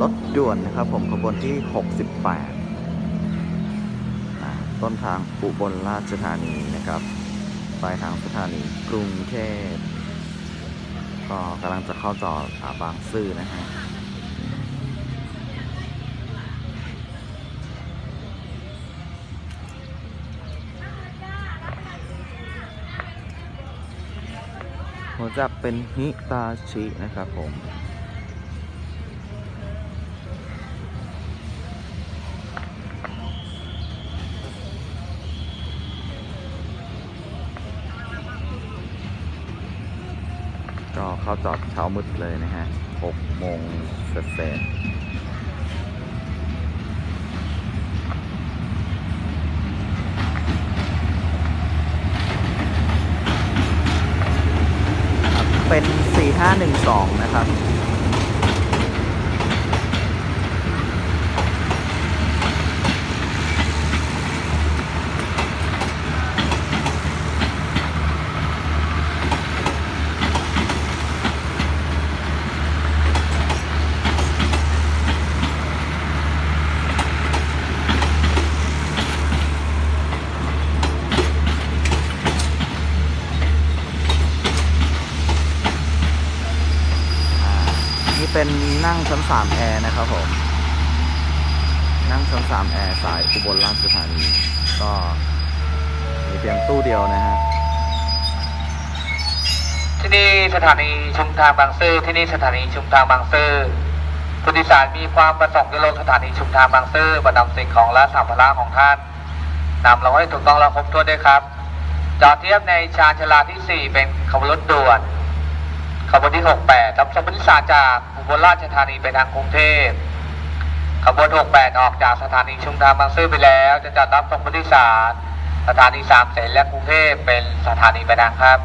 รถด่วนนะครับ ผมขบวนที่ 68 ต้นทางอุบลราชธานีนะครับปลายทางสถานีกรุงเทพก็กำลังจะเข้าจอดอาบางซื่อนะฮะหัวจักเป็นฮิตาชินะครับผม ก็เข้าจอดเช้ามืดเลยนะฮะ6โมงเศษเป็น 4512 นะครับ เป็นนั่งชั้น3แอร์นะครับผมนั่งชั้น3แอร์สายอุบลราชธานีก็มีเพียงตู้เดียวนะฮะที่นี่สถานีชุมทางบางซื่อที่นี่สถานีชุมทางบางซื่อผู้โดยสารมีความประสงค์จะลงสถานีชุมทางบางซื่อบรรนำสิ่งของและสัมภาระของท่านนำลงให้ถูกต้องและครบถ้วนด้วยครับ จอดเทียบในชานชลาที่ 4 เป็นขบวนรถด่วน ขบวนที่ 68รับสมุทรสาจากอุบลราชธานีไปทางกรุงเทพขบวน 68 ออกจากสถานีชุมทางบางซื่อไปแล้ว จะจัดรับส่งผู้โดยสาสถานีสามเสนและกรุงเทพเป็นสถานีไปทางครับ